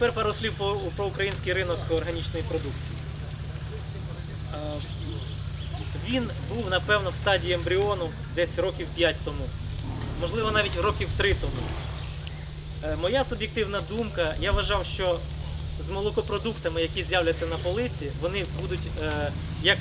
Тепер пару слів про український ринок органічної продукції. Е, Він був, напевно, в стадії ембріону десь років 5 тому, можливо, навіть років 3 тому. Е, Моя суб'єктивна думка, я вважав, що з молокопродуктами, які з'являться на полиці, вони будуть е, як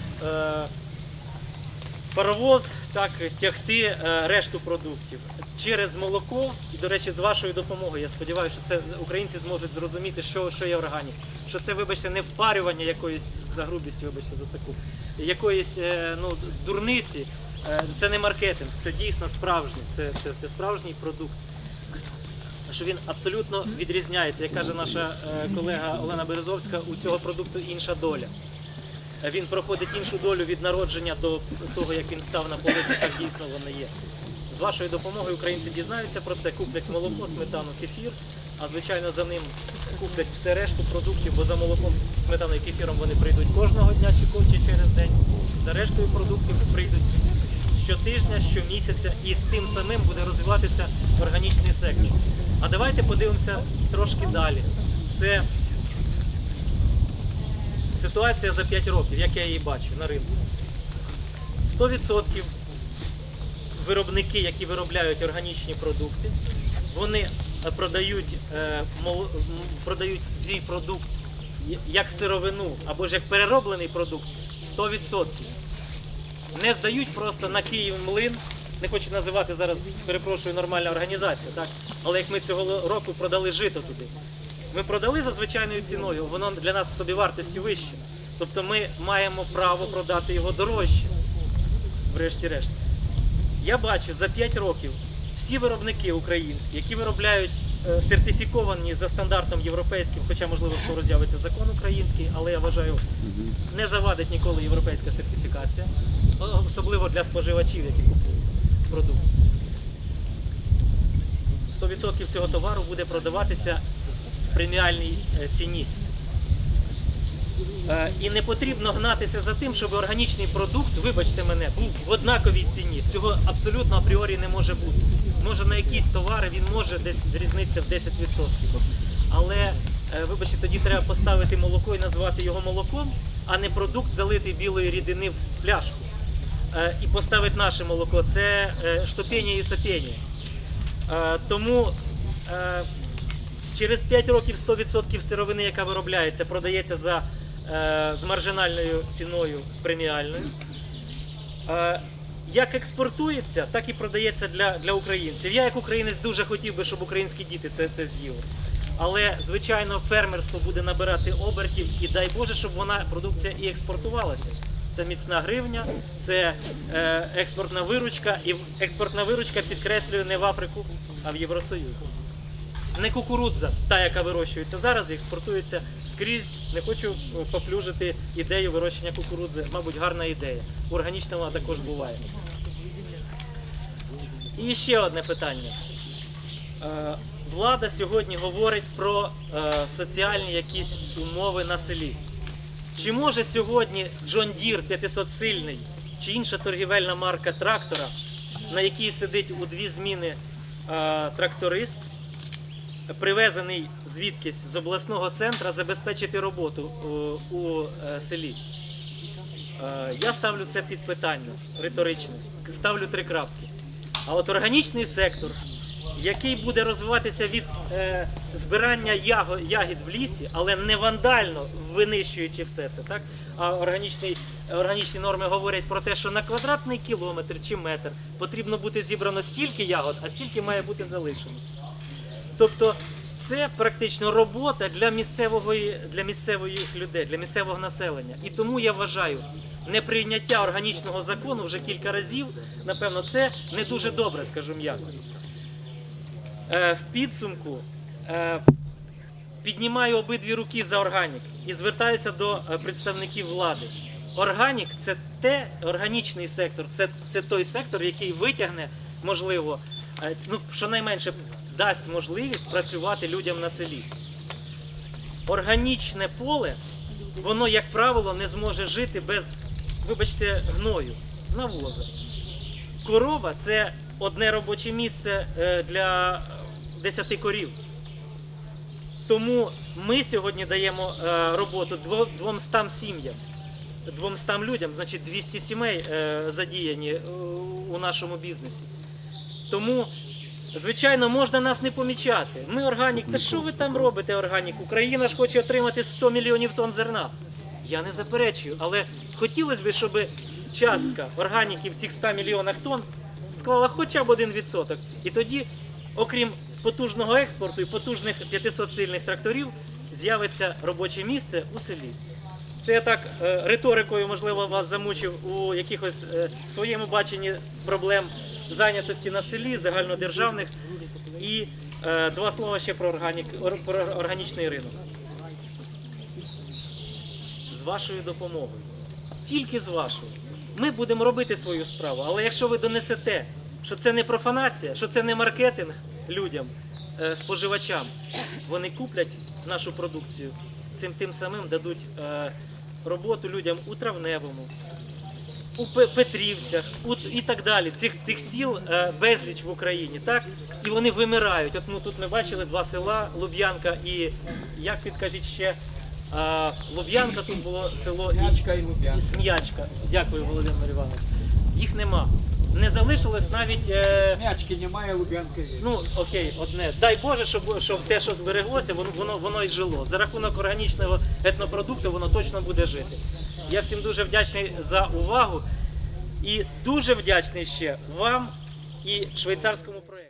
паровоз, так тягти е, решту продуктів через молоко. І, до речі, з вашою допомогою, я сподіваюся, що це українці зможуть зрозуміти, що, що є органік. Що це, вибачте, не впарювання якоїсь за грубість, вибачте, за таку, якоїсь е, ну, дурниці. Е, Це не маркетинг, це дійсно справжній, це, це, це справжній продукт. Що він абсолютно відрізняється. Як каже наша колега Олена Березовська, у цього продукту інша доля. Він проходить іншу долю від народження до того, як він став на полиці, так дійсно воно є. З вашою допомогою українці дізнаються про це, куплять молоко, сметану, кефір, а звичайно за ним куплять все решту продуктів, бо за молоком, сметаною і кефіром вони прийдуть кожного дня чи через день. За рештою продуктів прийдуть щотижня, щомісяця, і тим самим буде розвиватися органічний сектор. А давайте подивимося трошки далі. Це ситуація за 5 років, як я її бачу на ринку. 100% виробники, які виробляють органічні продукти, вони е, продають, е, продають свій продукт як сировину або ж як перероблений продукт 100%. Не здають просто на Київ млин. Не хочу називати зараз, перепрошую, нормальна організація, так? але як ми цього року продали жито туди. Ми продали за звичайною ціною, воно для нас в собівартості вище. Тобто ми маємо право продати його дорожче, врешті-решт. Я бачу за 5 років всі виробники українські, які виробляють е, сертифіковані за стандартом європейським, хоча можливо скоро з'явиться закон український, але я вважаю, не завадить ніколи європейська сертифікація, особливо для споживачів, які купують продукт. 100% цього товару буде продаватися преміальній е, ціні. Е, І не потрібно гнатися за тим, щоб органічний продукт, вибачте мене, був в однаковій ціні. Цього абсолютно апріорі не може бути. Може на якісь товари він може десь різниця в 10%. Але, е, вибачте, тоді треба поставити молоко і назвати його молоком, а не продукт залитий білої рідини в пляшку. І поставити наше молоко. Це штопіння і сопіння. Е, Тому через 5 років 100% сировини, яка виробляється, продається за, е, з маржинальною ціною преміальною. Е, Як експортується, так і продається для, для українців. Я, як українець, дуже хотів би, щоб українські діти це, це з'їли. Але, звичайно, фермерство буде набирати обертів і дай Боже, щоб вона продукція і експортувалася. Це міцна гривня, це е, експортна виручка, і експортна виручка підкреслює не в Африку, а в Євросоюз. Не кукурудза, та, яка вирощується зараз, і експортується скрізь. Не хочу е, поплюжити ідею вирощення кукурудзи. Мабуть, гарна ідея. Органічна вона також буває. І ще одне питання. Е, Влада сьогодні говорить про е, соціальні якісь умови на селі. Чи може сьогодні John Deere 500-сильний чи інша торгівельна марка трактора, на якій сидить у дві зміни тракторист, привезений звідкись з обласного центру, забезпечити роботу е, у е, селі? Е, Я ставлю це під питання риторичне. Ставлю три крапки. А от органічний сектор, який буде розвиватися від е, збирання ягід в лісі, але не вандально винищуючи все це, так? А органічні, органічні норми говорять про те, що на квадратний кілометр чи метр потрібно бути зібрано стільки ягод, а стільки має бути залишено. Тобто це практично робота для місцевого для місцевих людей, для місцевого населення. І тому я вважаю, неприйняття органічного закону вже кілька разів, напевно, це не дуже добре, скажу м'яко. Е, в підсумку е, піднімаю обидві руки за органік і звертаюся до е, представників влади. Органік це те, органічний сектор, це, це той сектор, який витягне, можливо, ну, щонайменше дасть можливість працювати людям на селі. Органічне поле, воно, як правило, не зможе жити без, вибачте, гною, навоза. Корова це одне робоче місце е, для 10 корів. Тому ми сьогодні даємо е, роботу дво- 200 сім'ям. 200 людям, значить 200 сімей е, задіяні у нашому бізнесі. Тому, звичайно, можна нас не помічати. Ми органік. Та що ви там робите, органік? Україна ж хоче отримати 100 мільйонів тонн зерна. Я не заперечую, але хотілося б, щоб частка органіки в цих 100 мільйонах тонн склала хоча б 1%. І тоді, окрім потужного експорту і потужних 500 сильних тракторів, з'явиться робоче місце у селі. Це я так е, риторикою, можливо, вас замучив у якихось е, своєму баченні проблем зайнятості на селі, загальнодержавних. І е, два слова ще про, органік, про органічний ринок. З вашою допомогою. Тільки з вашою. Ми будемо робити свою справу, але якщо ви донесете, що це не профанація, що це не маркетинг людям, е, споживачам, вони куплять нашу продукцію, цим тим самим дадуть е, роботу людям у травневому, у Петрівцях у, і так далі. Цих, цих сіл е, безліч в Україні, так? І вони вимирають. От ну, тут ми бачили два села Луб'янка і як підкажіть ще. А, Луб'янка тут було село і, і. Смячка. Дякую, Володимир Іванович. Їх нема. Не залишилось навіть. Е, М'ячки немає, Лубянка є. Ну, окей, одне. Дай Боже, щоб, щоб те, що збереглося, воно, воно, воно й жило. За рахунок органічного етнопродукту воно точно буде жити. Я всім дуже вдячний за увагу і дуже вдячний ще вам і швейцарському проєкту.